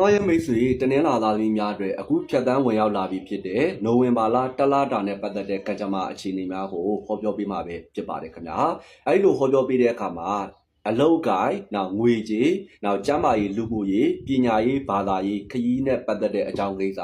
တော်ရဲ့မိတ်ဆွေတနင်္လာသားသမီးများအတွက်အခုဖြတ်တန်းဝင်ရောက်လာပြီဖြစ်တဲ့နိုဝင်ဘာလတလတာနဲ့ပတ်သက်တဲ့ကံကြမ္မာအခြေအနေများကိုဟောပြောပေးမှာပဲဖြစ်ပါတယ်ခင်ဗျာအဲဒီလိုဟောပြောပေးတဲ့အခါမှာ အလောက်ကိုင်းနောက်ငွေကြီးနောက်ကျမ်းမာရေးလူမှုရေးပညာရေးဘာသာရေးခရီးနဲ့ပတ်သက်တဲ့အကြောင်းကိစ္စ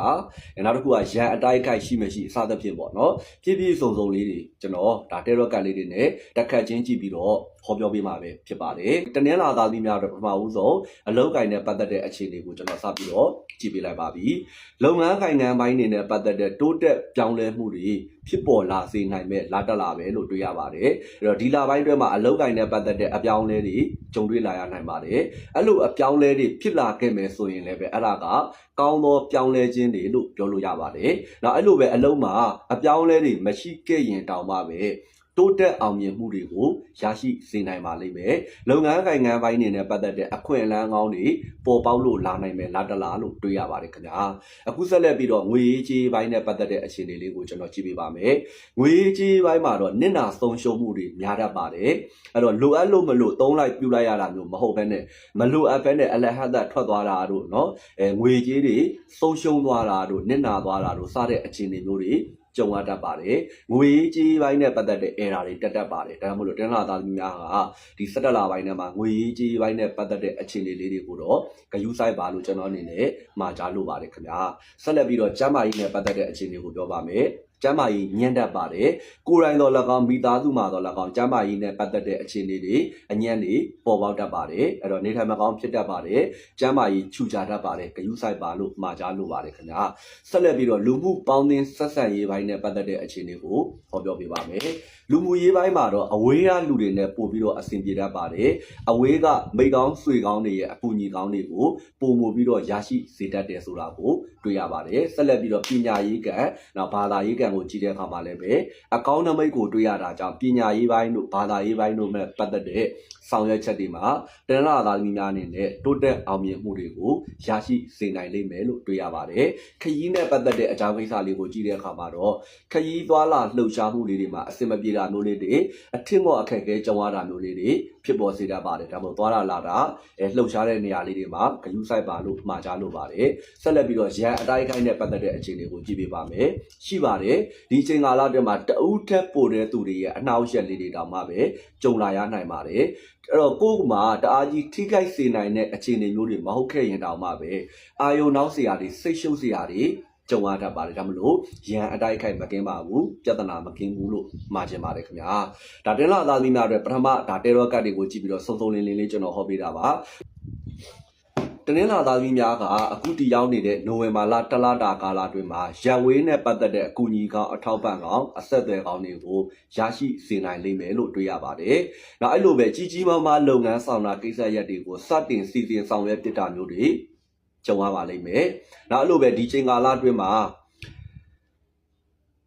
နောက်တစ်ခုကရန်အတိုက်အခိုက်ရှိမရှိအစသဖြင့်ပေါ့နော်ပြည့်ပြည့်စုံစုံလေးတွေကျွန်တော်ဒါတဲရော့ကန်လေးတွေနဲ့တက်ခတ်ချင်းကြည့်ပြီးတော့ဟောပြောပေးမှာပဲဖြစ်ပါတယ်တနင်္လာသားသမီးများအတွက်ပထမဦးဆုံးအလုပ်ကိုင်နဲ့ပတ်သက်တဲ့အခြေအနေကိုကျွန်တော်စပြီးတော့ကြည့်ပေးလိုက်ပါပြီ။လုပ်ငန်းကိုင်ငန်းပိုင်းတွေနဲ့ပတ်သက်တဲ့တိုးတက်ပြောင်းလဲမှုတွေဖြစ်ပေါ်လာစေနိုင်မဲ့လာတက်လာပဲလို့တွေ့ရပါတယ်။အဲ့တော့ဒီလာပိုင်းအတွင်းမှာအလုပ်ကိုင်နဲ့ပတ်သက်တဲ့အပြောင်းအလဲတွေကြုံတွေ့လာရနိုင်ပါတယ်။အဲ့လိုအပြောင်းလဲတွေဖြစ်လာခဲ့မယ်ဆိုရင်လည်းပဲအဲ့ဒါကကောင်းသောပြောင်းလဲခြင်းတွေလို့ပြောလို့ရပါတယ်။နောက်အဲ့လိုပဲအလုံးမှာအပြောင်းလဲတွေမရှိခဲ့ရင်တောင်မှပဲ တိုးတက်အောင်မြင်မှုတွေကိုရရှိစေနိုင်ပါလိမ့်မယ်။လုပ်ငန်းကိုင်ငန်းပိုင်းတွေနဲ့ပတ်သက်တဲ့အခွင့်အလမ်းကောင်းတွေပေါ်ပေါက်လို့လာနိုင်မယ်လာတလားလို့တွေးရပါတယ်ခင်ဗျာ။အခုဆက်လက်ပြီးတော့ငွေရေးကြေးပိုင်းနဲ့ပတ်သက်တဲ့အခြေအနေလေးကိုကျွန်တော်ကြည့်ပေးပါမယ်။ငွေရေးကြေးပိုင်းမှာတော့နစ်နာဆုံးရှုံးမှုတွေများတတ်ပါတယ်။အဲ့တော့လိုအပ်လို့မလို့သုံးလိုက်ပြူလိုက်ရတာမျိုးမဟုတ်ဘဲနဲ့မလိုအပ်ဘဲနဲ့အလဟတ်ထွက်သွားတာတို့နော်။အဲငွေကြေးတွေဆုံးရှုံးသွားတာတို့နစ်နာသွားတာတို့စတဲ့အခြေအနေမျိုးတွေ ကြုံရတတ်ပါတယ်ငွေကြေးပိုင်းနဲ့ပတ်သက်တဲ့ error တွေတက်တတ်ပါတယ်ဒါကြောင့်မို့လို့တင်းလာသားသမီးများကဒီစက်တက်လာပိုင်းထဲမှာငွေရေးကြေးပိုင်းနဲ့ပတ်သက်တဲ့အခြေအနေလေးတွေကိုတော့ဂယူးဆိုင်ပါလို့ကျွန်တော်အနေနဲ့မှာကြားလို့ပါတယ်ခင်ဗျာဆက်လက်ပြီးတော့ကျမ်းမာရေးနဲ့ပတ်သက်တဲ့အခြေအနေကိုပြောပါမယ် ကျမ်းမာရေးညံ့တတ်ပါတယ်ကိုယ်တိုင်တော်၎င်းမိသားစုမှာတော်၎င်းကျမ်းမာရေးနဲ့ပတ်သက်တဲ့အခြေအနေတွေအညံ့တွေပေါ်ပေါက်တတ်ပါတယ်အဲ့တော့နေထိုင်မကောင်းဖြစ်တတ်ပါတယ်ကျမ်းမာရေးခြူချတတ်ပါတယ်ဂယူးဆိုင်ပါလို့မှာကြားလို့ပါတယ်ခင်ဗျာဆက်လက်ပြီးတော့လူမှုပေါင်းသင်းဆက်ဆံရေးပိုင်းနဲ့ပတ်သက်တဲ့အခြေအနေကိုဟောပြောပေးပါမယ်လူမှုရေးပိုင်းမှာတော့အဝေးကလူတွေနဲ့ပို့ပြီးတော့အဆင်ပြေတတ်ပါတယ်အဝေးကမိကောင်းဆွေကောင်းတွေရဲ့အကူအညီကောင်းတွေကိုပုံမူပြီးတော့ရရှိစေတတ်တယ်ဆိုတာကိုတွေ့ရပါတယ်ဆက်လက်ပြီးတော့ပညာရေးကံနောက်ဘာသာရေးကံကိုကြည့်တဲ့အခါမှာလည်းပဲအကောင့်နမိတ်ကိုတွေ့ရတာကြောင့်ပညာရေးပိုင်းတို့ဘာသာရေးပိုင်းတို့နဲ့ပတ်သက်တဲ့ဆောင်ရွက်ချက်တွေမှာတနင်္လာသားသမီးများအနေနဲ့တိုးတက်အောင်မြင်မှုတွေကိုရရှိစေနိုင်လိမ့်မယ်လို့တွေ့ရပါတယ်ခရီးနဲ့ပတ်သက်တဲ့အကြောင်းကိစ္စလေးကိုကြည့်တဲ့အခါမှာတော့ခရီးသွားလာလှုပ်ရှားမှုလေးတွေမှာအဆင်မပြေတာမျိုးလေးတွေအထင်ကောအခက်အခဲကြုံရတာမျိုးလေးတွေဖြစ်ပေါ်စေတတ်ပါတယ်ဒါမှမဟုတ်သွားတာလာတာအဲလှုပ်ရှားတဲ့နေရာလေးတွေမှာဂယုဆိုင်ပါလို့မှာကြားလို့ပါတယ်ဆက်လက်ပြီးတော့ရန်အတိုင်းခိုင်းနဲ့ပတ်သက်တဲ့အခြေအနေကိုကြည့်ပေးပါမယ်ရှိပါတယ်ဒီအချိန်ကာလအတွင်းမှာတအုပ်ထက်ပိုတဲ့သူတွေရဲ့အနှောက်အယှက်လေးတွေတောင်မှပဲကြုံလာရနိုင်ပါတယ်အဲ့တော့ကိုယ်မှာတအားကြီးထိခိုက်စေနိုင်တဲ့အခြေအနေမျိုးတွေမဟုတ်ခဲ့ရင်တောင်မှပဲအာယုံနောက်စရာတွေစိတ်ရှုပ်စရာတွေကြုံရတတ်ပါတယ်ဒါမလို့ရန်အတိုက်ခိုက်မကင်းပါဘူးပြဿနာမကင်းဘူးလို့မှာချင်ပါတယ်ခင်ဗျာဒါတင်လာသားသီးများအတွက်ပထမဒါတေရောကတ်တွေကိုကြည့်ပြီးတော့စုံစုံလင်းလင်းလေးကျွန်တော်ဟောပေးတာပါ တနင်္လာသားသမီးများကအခုတီရောက်နေတဲ့နိုဝင်ဘာလတလတာကာလအတွင်းမှာရန်ဝေးနဲ့ပတ်သက်တဲ့အကူအညီကောင်အထောက်ပံ့ကောင်အဆက်အသွယ်ကောင်တွေကိုရရှိစေနိုင်လိမ့်မယ်လို့တွေးရပါတယ်။နောက်အဲ့လိုပဲကြီးကြီးမားမားလုပ်ငန်းဆောင်တာကိစ္စရပ်တွေကိုစတင်စီစဉ်ဆောင်ရွက်ပြစ်တာမျိုးတွေကြုံရပါလိမ့်မယ်။နောက်အဲ့လိုပဲဒီချိန်ကာလအတွင်းမှာ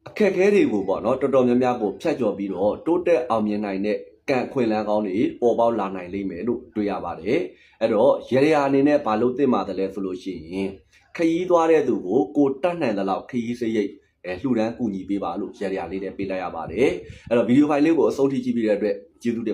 အခက်အခဲတွေကိုပေါ့နော်တော်တော်များများကိုဖြတ်ကျော်ပြီးတော့တိုးတက်အောင်မြင်နိုင်တဲ့ ကံအခွင့်အလမ်းကောင်းတွေပေါ်ပေါက်လာနိုင်လိမ့်မယ်လို့တွေးရပါတယ်။အဲ့တော့ရေရာအနေနဲ့ဘာလို့သိမှတလဲဆိုလို့ရှိရင်ခရီးသွားတဲ့သူကိုကိုတတ်နိုင်တဲ့လောက်ခရီးစရိတ်အဲလှူဒန်းကူညီပေးပါလို့ရေရာလေးနဲ့ပေးလိုက်ရပါတယ်။အဲ့တော့ဗီဒီယိုဖိုင်လေးကိုအဆုံးထိကြည့်ပြီးတဲ့အတွက်ကျေးဇူးတင်